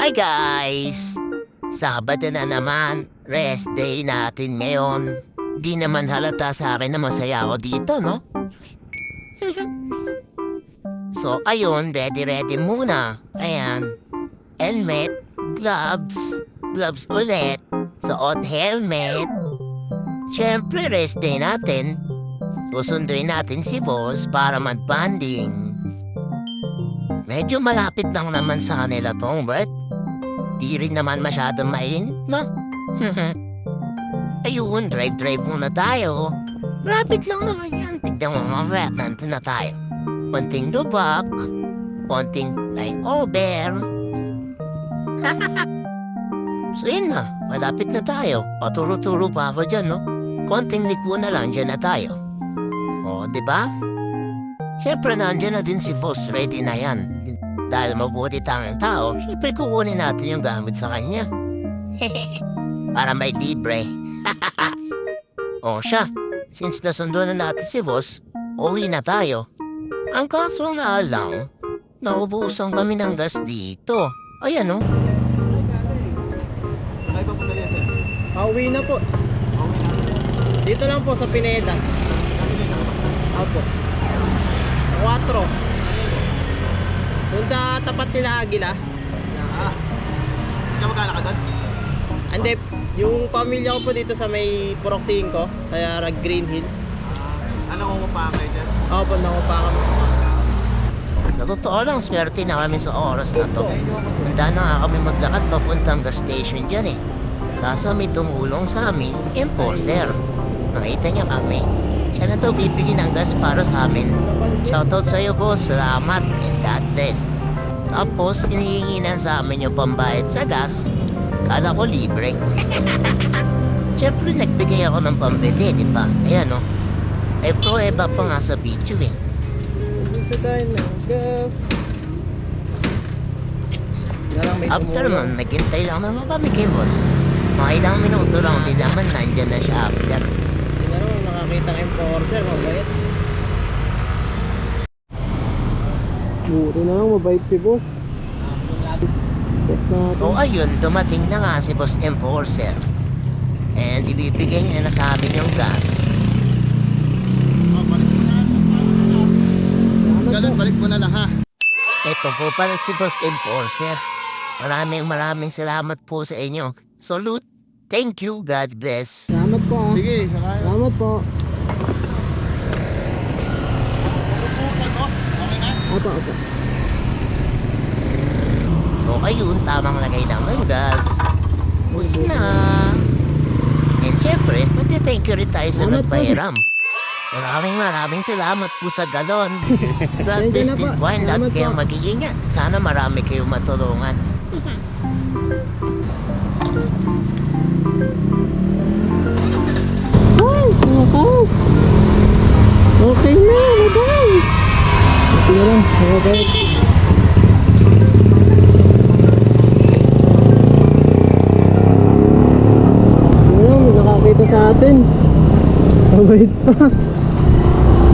Hi guys! Sabado na naman. Rest day natin ngayon. Di naman halata sa akin na masaya ako dito, no? so, ayun, ready-ready muna. Ayan. Helmet, gloves, gloves ulit, suot helmet. Siyempre, rest day natin. Susunduin natin si boss para mag-banding. Medyo malapit lang naman sa kanila tong Bert. Di rin naman masyadong mainit, no? Ayun, drive-drive muna tayo. Rapid lang naman yan. Tignan mo Bert, nandun na tayo. Konting lubak, konting flyover. so yun na, malapit na tayo. Paturo-turo pa ako dyan, no? Konting liko na lang, dyan na tayo. O, di ba? Siyempre, nandiyan na din si Boss Ready na yan. Dahil mabuti tayong tao, siyempre kukunin natin yung gamit sa kanya. Para may libre. o siya, since nasundo na natin si Boss, uwi na tayo. Ang kaso nga lang, naubusan kami ng gas dito. Ayan o. Sir. Pauwi na po. Dito lang po sa Pineda. Opo. 4. Doon sa tapat nila Agila. Ah. Ikaw magkala ka doon? Ande, yung pamilya ko po dito sa may Purok 5, sa Rag Green Hills. Ah. Ano kung pa kayo dyan? Opo, nangupa kami. Sa totoo lang, swerte na kami sa oras na to. Handa na nga kami maglakad papuntang gas station dyan eh. Kaso may tumulong sa amin, enforcer. Nakita niya kami. Siya na daw bibigyan ng gas para sa amin. Shoutout sa iyo boss, salamat and God bless. Tapos, hinihinginan sa amin yung pambayad sa gas. Kala ko libre. Siyempre, nagbigay ako ng pambili, di ba? Ayan o. Eh, pro eba pa nga sa video eh. Tayo ng gas. After nun, naghintay lang naman kami kay boss. Mga ilang minuto lang din naman nandyan na siya after. Yun na naman, nakakita ng enforcer, mabait. Buti na lang, mabait si boss. Boss natin. O ayun, dumating na nga si boss enforcer. And ibibigay niya na sa amin yung gas. Oh, balik mo na lang. Ha. Ito po pala si boss enforcer. Maraming maraming salamat po sa inyo. Salute. Thank you. God bless. Salamat po ah. Sige, sakay. Salamat po. Pupusan mo. Okay na? Opo, opo. So ayun, tamang lagay ng gas. Bus na. And syempre, magte-thank you rin tayo sa nagpahiram. Maraming maraming salamat po sa galon. God bless din po. and lahat kayong mag-iingat. Sana marami kayong matulungan. Ay, makas. Okay na, makas. Ito na lang, nakakayot. Nakakita sa atin. Mabait pa.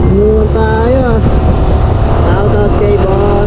Inuwan tayo ah. Shout out kay Boss.